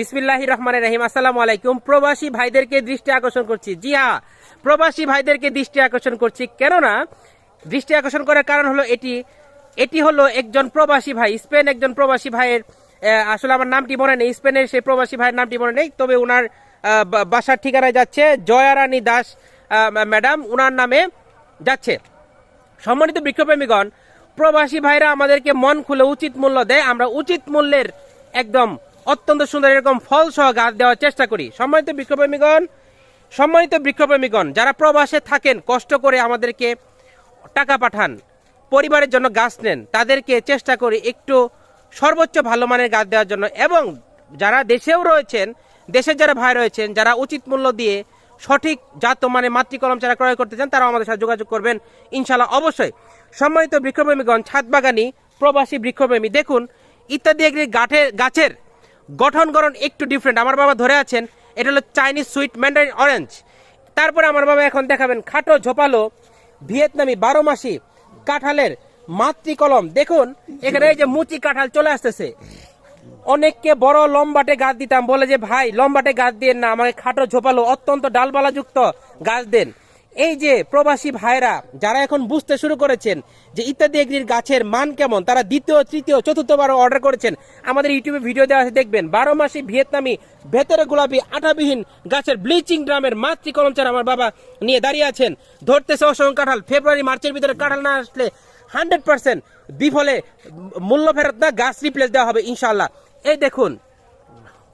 বিসমিল্লাহ রহমান রহিম। আসসালামু আলাইকুম। প্রবাসী ভাইদেরকে দৃষ্টি আকর্ষণ করছি। জি হ্যাঁ প্রবাসী ভাইদেরকে দৃষ্টি আকর্ষণ করছি। কেননা দৃষ্টি আকর্ষণ করার কারণ হলো এটি। এটি হলো একজন প্রবাসী ভাই। স্পেন একজন প্রবাসী ভাইয়ের আসলে আমার নামটি মনে নেই। স্পেনের সেই প্রবাসী ভাইয়ের নামটি মনে নেই। তবে ওনার বাসার ঠিকানায় যাচ্ছে জয়ারানী দাস ম্যাডাম। ওনার নামে যাচ্ছে। সম্মানিত বৃক্ষপ্রেমীগণ, প্রবাসী ভাইরা আমাদেরকে মন খুলে উচিত মূল্য দেয়। আমরা উচিত মূল্যের একদম অত্যন্ত সুন্দর এরকম ফল সহ গাছ দেওয়ার চেষ্টা করি। সম্মানিত বৃক্ষপ্রেমীগণ সম্মানিত বৃক্ষপ্রেমীগণ যারা প্রবাসে থাকেন, কষ্ট করে আমাদেরকে টাকা পাঠান, পরিবারের জন্য গাছ নেন, তাদেরকে চেষ্টা করি একটু সর্বোচ্চ ভালো মানের গাছ দেওয়ার জন্য এবং যারা দেশেও রয়েছেন, দেশের যারা ভাই রয়েছেন, যারা উচিত মূল্য দিয়ে সঠিক জাত মানে মাতৃকলম যারা ক্রয় করতে চান তারা আমাদের সাথে যোগাযোগ করবেন ইনশাল্লাহ অবশ্যই। সম্মানিত বৃক্ষপ্রেমীগণ ছাদ বাগানি প্রবাসী বৃক্ষপ্রেমী দেখুন, ইত্যাদি একটি গাঠের গাছের গঠন গঠন একটু ডিফারেন্ট আমার বাবা ধরে আছেন, এটা হলো চাইনিজ সুইট ম্যান্ডারিন অরেঞ্জ তারপরে আমার বাবা এখন দেখাবেন খাটো ঝোপালো ভিয়েতনামি বারো মাসি কাঁঠালের মাতৃকলম। দেখুন, এখানে এই যে মুচি কাঁঠাল চলে আসতেছে। অনেককে বড় লম্বাটে গাছ দিতাম, বলে যে, ভাই, লম্বাটে গাছ দিয়ে না, আমাকে খাটো ঝোপালো অত্যন্ত ডালপালা যুক্ত গাছ দেন। এই যে প্রবাসী ভাইরা যারা এখন বুঝতে শুরু করেছেন যে ইত্যাদি এগ্রির গাছের মান কেমন, তারা দ্বিতীয়, তৃতীয় চতুর্থবার অর্ডার করেছেন। আমাদের ইউটিউবে ভিডিও দেওয়া আছে, দেখবেন, বারো মাসি ভিয়েতনামি, ভেতরে গোলাপি, আঠাবিহীন গাছের ব্লিচিং ড্রামের মাতৃ কলমচার আমার বাবা নিয়ে দাঁড়িয়ে আছেন। ধরতেছে অসংখ্য কাঁঠাল ফেব্রুয়ারি মার্চের ভিতরে কাঁঠাল না আসলে হান্ড্রেড পার্সেন্ট বিফলে মূল্য ফেরত না, গাছ রিপ্লেস দেওয়া হবে ইনশাল্লাহ এই দেখুন,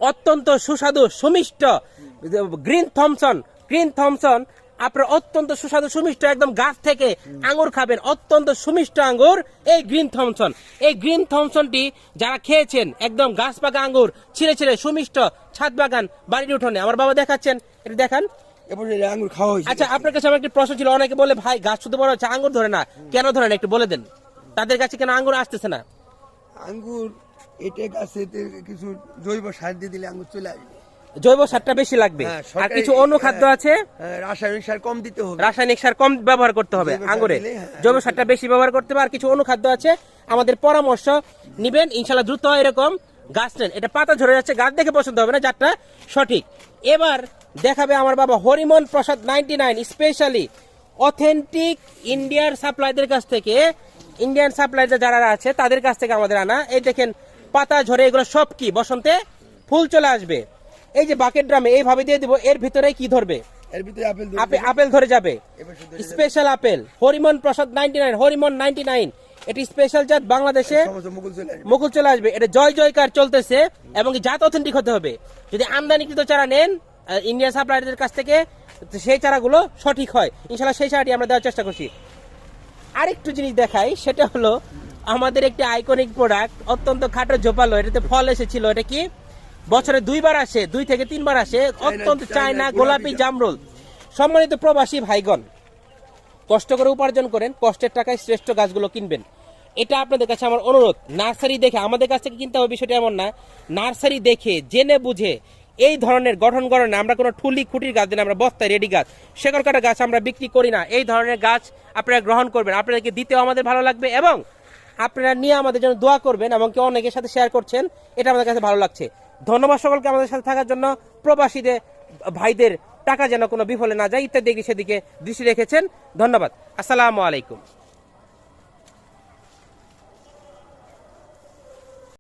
অত্যন্ত সুস্বাদু, সুমিষ্ট গ্রিন থমসন গ্রিন থমসন আপনার অত্যন্ত সুস্বাদু সুমিষ্ট একদম গাছ থেকে আঙ্গুর খাবেন। অত্যন্ত সুমিষ্ট আঙ্গুর এই গ্রিন থমসন। এই গ্রিন থমসনটি যারা খেয়েছেন একদম গাছ পাকা আঙ্গুর ছিঁড়ে ছিঁড়ে সুমিষ্ট ছাদ বাগান বাড়ির উঠোনে। আমার বাবা দেখাচ্ছেন এটা দেখান। আঙ্গুর খাওয়া আচ্ছা আপনার কাছে আমার একটি প্রশ্ন ছিল অনেকে বলে ভাই গাছ শুধু বড় হচ্ছে আঙ্গুর ধরে না। কেন ধরে না? একটু বলে দেন। তাদের কাছে কেন আঙ্গুর আসতেছে না? আঙ্গুর এটা গাছে কিছু জৈব সার দিয়ে দিলে আঙ্গুর চলে আসবে জৈব সারটা বেশি লাগবে। হ্যাঁ, আর কিছু অনুখাদ্য হ্যাঁ, আছে? হ্যাঁ, রাসায়নিক সার কম দিতে হবে। রাসায়নিক সার কম ব্যবহার করতে হবে আঙ্গুরে। জৈব সারটা বেশি ব্যবহার করতে হবে। আর কিছু অনুখাদ্য আছে আমাদের পরামর্শ নিবেন ইনশাল্লাহ দ্রুত এরকম। গাছ নেন। এটা পাতা ঝরে যাচ্ছে গাছ দেখে পছন্দ হবে না যারটা সঠিক। এবার দেখাবে আমার বাবা Hariman Prasad ninety nine specially authentic ইন্ডিয়ার সাপ্লাইদের কাছ থেকে। ইন্ডিয়ান সাপ্লাইদের যারা আছে তাদের কাছ থেকে আমাদের আনা। এই দেখেন পাতা ঝরে এগুলো সব কি? বসন্তে ফুল চলে আসবে। এই যে বাকেট ড্রামে এইভাবে দিয়ে দিব এর ভিতরে কি ধরবে? আপেল ধরে যাবে। Special apple Hariman Prasad ninety nine Hariman ninety nine এটি স্পেশাল জাত বাংলাদেশে। মুকুল চলে আসবে। এটা জয় জয়কার চলতেছে এবং জাত অথেন্টিক হতে হবে। যদি আমদানিকৃত চারা নেন ইন্ডিয়ান সাপ্লায়ারদের কাছ থেকে সেই চারাগুলো সঠিক হয়। ইনশাল্লাহ সেই চারাটি আমরা দেওয়ার চেষ্টা করছি। আরেকটু জিনিস দেখাই সেটা হলো আমাদের একটি আইকনিক প্রোডাক্ট অত্যন্ত খাটো ঝোপালো এটাতে ফল এসেছিল এটা কি? বছরে দুইবার আসে দুই থেকে তিনবার আসে। অত্যন্ত চায়না গোলাপি জামরুল। সম্মানিত প্রবাসী ভাইগণ কষ্ট করে উপার্জন করেন কষ্টের টাকায় শ্রেষ্ঠ গাছগুলো কিনবেন। এটা আপনাদের কাছে আমার অনুরোধ নার্সারি দেখে আমাদের কাছ থেকে কিনতে হবে বিষয়টা এমন না নার্সারি দেখে জেনে বুঝে এই ধরনের গঠন গঠনে আমরা কোনো ঠুলি খুঁটির গাছ দিন আমরা বস্তায় রেডি গাছ শেকড় কাটা গাছ আমরা বিক্রি করি না। এই ধরনের গাছ আপনারা গ্রহণ করবেন আপনাদেরকে দিতেও আমাদের ভালো লাগবে এবং আপনারা নিয়ে আমাদের জন্য দোয়া করবেন এবং কেউ অনেকের সাথে শেয়ার করছেন, এটা আমাদের কাছে ভালো লাগছে। ধন্যবাদ সকলকে আমাদের সাথে থাকার জন্য। প্রবাসীদের, ভাইদের টাকা যেন কোনো বিফলে না যায়, ইত্যাদি সেদিকে দৃষ্টি রেখেছেন। ধন্যবাদ। আসসালামু আলাইকুম।